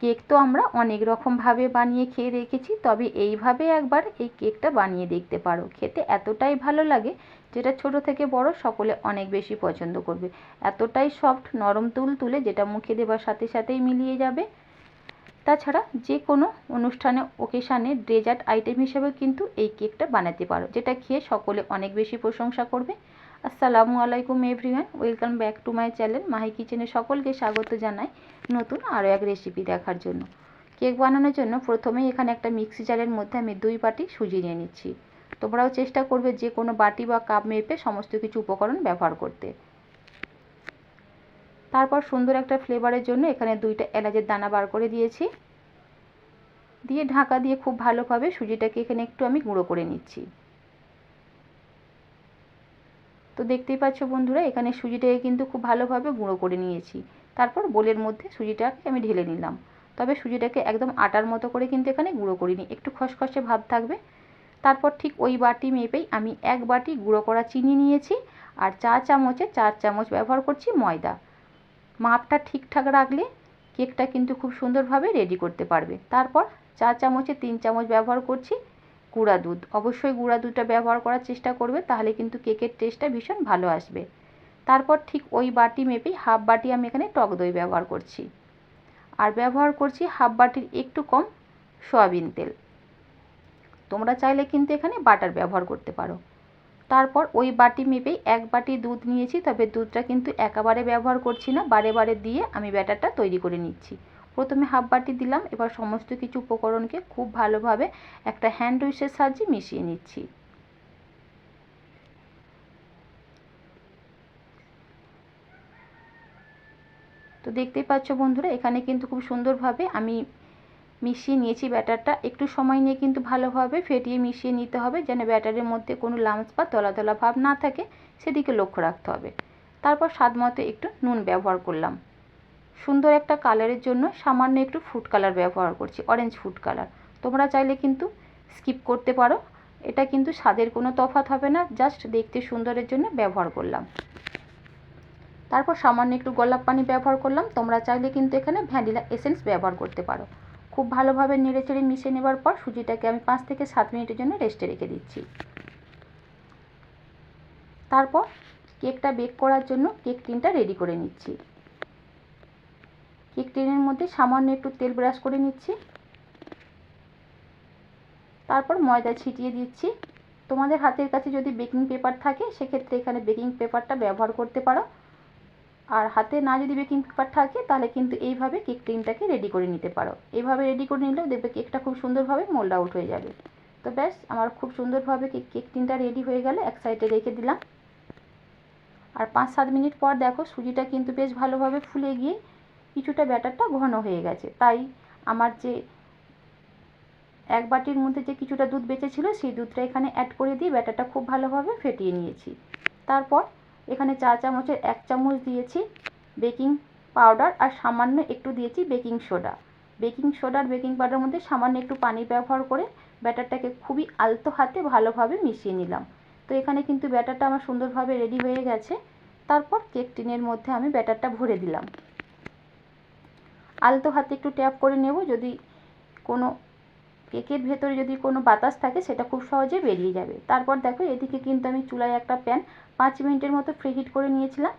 Cake তো আমরা অনেক রকমভাবে বানিয়ে খেয়ে রেখেছি, তবে এইভাবে একবার এই কেকটা বানিয়ে দেখতে পারো। খেতে এতটাই ভালো লাগে যেটা ছোট থেকে বড় সকলে অনেক বেশি পছন্দ করবে। এতটাই সফট, নরম তুল তুলে যেটা মুখে দেবার সাথে সাথেই মিলিয়ে যাবে। তাছাড়া যে কোনো অনুষ্ঠানে ওকেশানে ডেজার্ট আইটেম হিসেবে কিন্তু এই কেকটা বানাতে পারো, যেটা খেয়ে সকলে অনেক বেশি প্রশংসা করবে। আসসালামু আলাইকুম everyone, welcome back to my channel Mahi কিচেনে সকলকে স্বাগত জানাই নতুন আরও এক রেসিপি দেখার জন্য। কেক বানানোর জন্য প্রথমেই এখানে একটা মিক্সি জারের মধ্যে আমি দুই বাটি সুজি নিয়ে নিচ্ছি। তোমরাও চেষ্টা করবে যে কোনো বাটি বা কাপ মেপে সমস্ত কিছু উপকরণ ব্যবহার করতে। তারপর সুন্দর একটা ফ্লেভারের জন্য এখানে দুইটা এলাচের দানা বার করে দিয়েছি। দিয়ে ঢাকা দিয়ে খুব ভালোভাবে সুজিটাকে এখানে একটু আমি গুঁড়ো করে নিচ্ছি। তো দেখতেই পাচ্ছ বন্ধুরা, এখানে সুজিটাকে কিন্তু খুব ভালোভাবে গুঁড়ো করে নিয়েছি। তারপর বোলের মধ্যে সুজিটাকে আমি ঢেলে নিলাম। তবে সুজিটাকে একদম আটার মতো করে কিন্তু এখানে গুঁড়ো করিনি, একটু খসখসে ভাব থাকবে। তারপর ঠিক ওই বাটি মেপেই আমি এক বাটি গুঁড়ো করা চিনি নিয়েছি আর চা চামচে চার চামচ ব্যবহার করছি ময়দা। মাপটা ঠিকঠাক রাখলে কেকটা কিন্তু খুব সুন্দরভাবে রেডি করতে পারবে। তারপর চা চামচে তিন চামচ ব্যবহার করছি গুঁড়া দুধ। অবশ্যই গুঁড়া দুধটা ব্যবহার করার চেষ্টা করবে, তাহলে কিন্তু কেকের টেস্টটা ভীষণ ভালো আসবে। তারপর ঠিক ওই বাটি মেপেই হাফ বাটি আমি এখানে টক দই ব্যবহার করছি। আর ব্যবহার করছি হাফ বাটির একটু কম সয়াবিন তেল। তোমরা চাইলে কিন্তু এখানে বাটার ব্যবহার করতে পারো। তারপর ওই বাটি মেপেই এক বাটি দুধ নিয়েছি, তবে দুধটা কিন্তু একেবারে ব্যবহার করছি না, বারে বারে দিয়ে আমি ব্যাটারটা তৈরি করে নিচ্ছি। প্রথমে হাফ বাটি দিলাম, এবার সমস্ত কিছু উপকরণকে খুব ভালোভাবে একটা হ্যান্ড উইশের সাহায্যে মিশিয়ে নিচ্ছি। তো দেখতেই পাচ্ছ বন্ধুরা, এখানে কিন্তু খুব সুন্দরভাবে আমি মিশিয়ে নিয়েছি ব্যাটারটা। একটু সময় নিয়ে কিন্তু ভালোভাবে ফেটিয়ে মিশিয়ে নিতে হবে, যেন ব্যাটারের মধ্যে কোনো লামস বা তলা তলা ভাব না থাকে, সেদিকে লক্ষ্য রাখতে হবে। তারপর স্বাদ মতো একটু নুন ব্যবহার করলাম। সুন্দর একটা কালারের জন্য সামান্য একটু ফুড কালার ব্যবহার করছি অরেঞ্জ ফুড কালার তোমরা চাইলে কিন্তু স্কিপ করতে পারো। এটা কিন্তু স্বাদের কোনো তফাৎ হবে না জাস্ট দেখতে সুন্দরের জন্য ব্যবহার করলাম। তারপর সামান্য একটু গোলাপ পানি ব্যবহার করলাম। তোমরা চাইলে কিন্তু এখানে ভ্যানিলা এসেন্স ব্যবহার করতে পারো। খুব ভালোভাবে নেড়ে চেড়ে মিশিয়ে নেবার পর সুজিটাকে আমি পাঁচ থেকে সাত মিনিটের জন্য রেস্টে রেখে দিচ্ছি। তারপর কেকটা বেক করার জন্য কেক টিনটা রেডি করে নিচ্ছি। কেক টিনের মধ্যে সামান্য একটু তেল ব্রাশ করে নিচ্ছি। তারপর ময়দা ছিটিয়ে দিচ্ছি। তোমাদের হাতের কাছে যদি বেকিং পেপার থাকে, সেক্ষেত্রে এখানে বেকিং পেপারটা ব্যবহার করতে পারো। আর হাতে না যদি বেকিং পেপার থাকে, তাহলে কিন্তু এইভাবে কেক টিনটাকে রেডি করে নিতে পারো। এইভাবে রেডি করে নিলেও দেখবে কেকটা খুব সুন্দরভাবে মোল্ড আউট হয়ে যাবে। তো ব্যাস, আমার খুব সুন্দরভাবে কেক কেক টিনটা রেডি হয়ে গেলে এক সাইডে রেখে দিলাম। আর পাঁচ সাত মিনিট পর দেখো সুজিটা কিন্তু বেশ ভালোভাবে ফুলে গিয়ে কিছুটা ব্যাটারটা ঘন হয়ে গেছে। তাই আমার যে এক বাটির মধ্যে যে কিছুটা দুধ বেঁচেছিল, সেই দুধটা এখানে অ্যাড করে দিয়ে ব্যাটারটা খুব ভালোভাবে ফেটিয়ে নিয়েছি। তারপর এখানে চা চামচের এক চামচ দিয়েছি বেকিং পাউডার আর সামান্য একটু দিয়েছি বেকিং সোডা। বেকিং সোডা আর বেকিং পাউডারের মধ্যে সামান্য একটু পানি ব্যবহার করে ব্যাটারটাকে খুবই আলতো হাতে ভালোভাবে মিশিয়ে নিলাম। তো এখানে কিন্তু ব্যাটারটা আমার সুন্দরভাবে রেডি হয়ে গেছে। তারপর কেক টিনের মধ্যে আমি ব্যাটারটা ভরে দিলাম। আলতো হাতে একটু ট্যাপ করে নেব। যদি কোনো কেকের ভেতরে যদি কোনো বাতাস থাকে, সেটা খুব সহজে বেরিয়ে যাবে। তারপর দেখো, এদিকে কিন্তু আমি চুলায় একটা প্যান পাঁচ মিনিটের মতো ফ্রিহিট করে নিয়েছিলাম।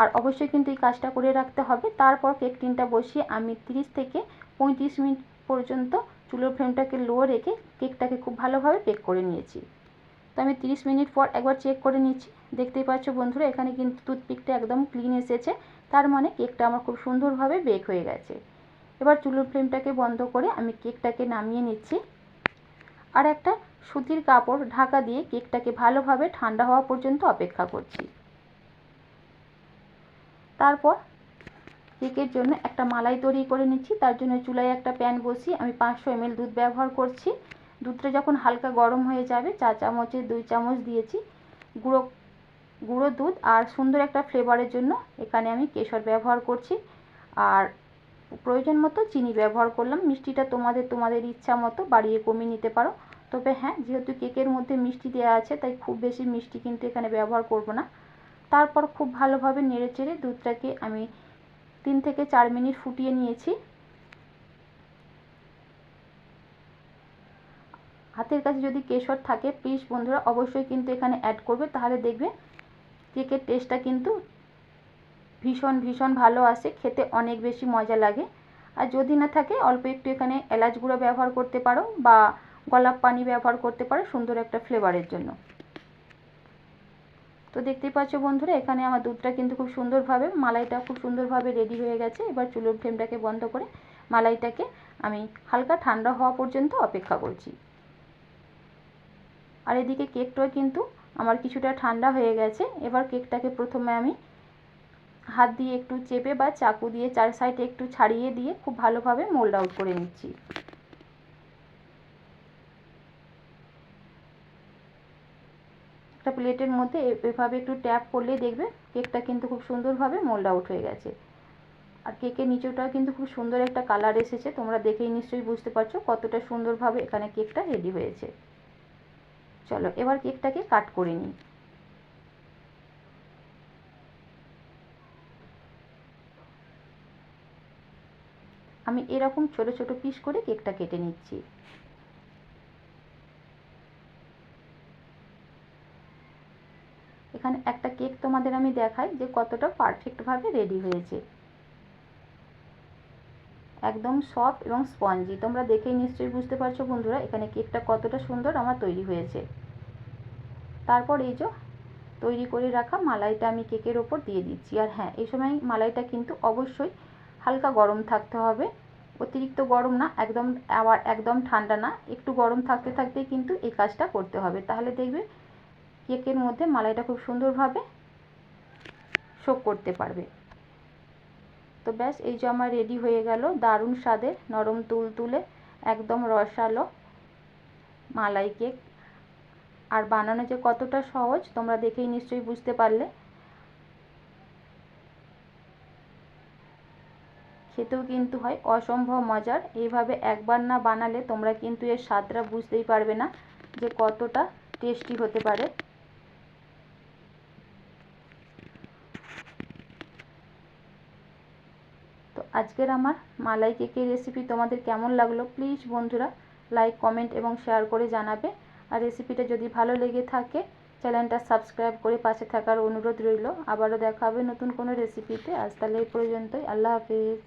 আর অবশ্যই কিন্তু এই কাজটা করে রাখতে হবে। তারপর কেক টিনটা বসিয়ে আমি তিরিশ থেকে পঁয়ত্রিশ মিনিট পর্যন্ত চুলোর ফ্লেমটাকে লো রেখে কেকটাকে খুব ভালোভাবে বেক করে নিয়েছি। তো আমি তিরিশ মিনিট পর একবার চেক করে নিচ্ছি। দেখতেই পাচ্ছ বন্ধুরা, এখানে কিন্তু টুথপিকটা একদম ক্লিন এসেছে। তার মানে কেকটা আমার খুব সুন্দরভাবে বেক হয়ে গেছে। এবার চুলোর ফ্লেমটাকে বন্ধ করে আমি কেকটাকে নামিয়ে নিচ্ছি। আর একটা সুতির কাপড় ঢাকা দিয়ে কেকটাকে ভালোভাবে ঠান্ডা হওয়া পর্যন্ত অপেক্ষা করছি। তারপর কেকের জন্য একটা মালাই তৈরি করে নিচ্ছি। তার জন্য চুলায় একটা প্যান বসিয়ে আমি পাঁচশো এমএল দুধ ব্যবহার করছি। দুধটা যখন হালকা গরম হয়ে যাবে, চা চামচে দুই চামচ দিয়েছি। গুঁড়ো গুঁড়ো দুধ আর সুন্দর একটা ফ্লেভারের জন্য এখানে আমি কেশর ব্যবহার করছি। আর প্রয়োজন মতো চিনি ব্যবহার করলাম। মিষ্টিটা তোমাদের তোমাদের ইচ্ছা মতো বাড়িয়ে কমিয়ে নিতে পারো। তবে হ্যাঁ যেহেতু কেকের মধ্যে মিষ্টি দেওয়া আছে, তাই খুব বেশি মিষ্টি কিন্তু এখানে ব্যবহার করব না। তারপর খুব ভালোভাবে নেড়ে চেড়ে দুধটাকে আমি তিন থেকে চার মিনিট ফুটিয়ে নিয়েছি। হাতের কাছে যদি কেশর থাকে প্লিজ বন্ধুরা অবশ্যই কিন্তু এখানে অ্যাড করবে। তাহলে দেখবে কেকের টেস্টটা কিন্তু ভীষণ ভীষণ ভালো আসে, খেতে অনেক বেশি মজা লাগে। আর যদি না থাকে, অল্প একটু এখানে এলাচ গুঁড়ো ব্যবহার করতে পারো বা গোলাপ পানি ব্যবহার করতে পারো সুন্দর একটা ফ্লেভারের জন্য। তো দেখতেই পাচ্ছ বন্ধুরা, এখানে আমার দুধটা কিন্তু খুব সুন্দরভাবে মালাইটা খুব সুন্দরভাবে রেডি হয়ে গেছে। এবার চুলোর ফ্লেমটাকে বন্ধ করে মালাইটাকে আমি হালকা ঠান্ডা হওয়া পর্যন্ত অপেক্ষা করছি। আর এদিকে কেকটাও কিন্তু আমার কিছুটা ঠান্ডা হয়ে গেছে। এবার কেকটাকে প্রথমে আমি হাত দিয়ে একটু চেপে বা চাকু দিয়ে চার সাইডে একটু ছাড়িয়ে দিয়ে খুব ভালোভাবে মোল্ড আউট করে নিচ্ছি। একটা প্লেটের মধ্যে এভাবে একটু ট্যাপ করলেই দেখবে কেকটা কিন্তু খুব সুন্দরভাবে মোল্ড আউট হয়ে গেছে। আর কেকের নিচেটাও কিন্তু খুব সুন্দর একটা কালার এসেছে, তোমরা দেখেই নিশ্চয়ই বুঝতে পারছ কতটা সুন্দরভাবে এখানে কেকটা রেডি হয়েছে। চলো, এবার কেকটাকে কাট করে নিই। আমি এরকম ছোট ছোট পিস করে কেকটা কেটে নিচ্ছি। এখানে একটা কেক তোমাদের আমি দেখাই যে কতটা পারফেক্টভাবে রেডি হয়েছে। একদম সফট এবং স্পঞ্জি। তোমরা দেখেই নিশ্চয়ই বুঝতে পারছ বন্ধুরা, এখানে কেকটা কতটা সুন্দর আমার তৈরি হয়েছে। তারপর এই যে তৈরি করে রাখা মালাইটা আমি কেকের ওপর দিয়ে দিচ্ছি। আর হ্যাঁ এই সময় মালাইটা কিন্তু অবশ্যই হালকা গরম থাকতে হবে। অতিরিক্ত গরম না, একদম আবার একদম ঠান্ডা না, একটু গরম থাকতে থাকতেই কিন্তু এই কাজটা করতে হবে। তাহলে দেখবে কেকের মধ্যে মালাইটা খুব সুন্দরভাবে শোক করতে পারবে। তো ব্যাস, এই যে আমার রেডি হয়ে গেল, দারুণ স্বাদের, নরম তুল তুলে, একদম রসালো মালাই কেক। আর বানানো যে কতটা সহজ, তোমরা দেখেই নিশ্চয়ই বুঝতে পারলে। খেতেও কিন্তু হয় অসম্ভব মজার। এইভাবে একবার না বানালে তোমরা কিন্তু এর স্বাদটা বুঝতেই পারবে না যে কতটা টেস্টি হতে পারে। আজকের আমার মালাই কেকের রেসিপি তোমাদের কেমন লাগল? প্লিজ বন্ধুরা লাইক কমেন্ট এবং শেয়ার করে জানাবে। আর রেসিপিটা যদি ভালো লেগে থাকে চ্যানেলটা সাবস্ক্রাইব করে পাশে থাকার অনুরোধ রইল। আবারও দেখা হবে নতুন কোনো রেসিপিতে আজ তাহলে এই পর্যন্তই। আল্লাহ হাফিজ।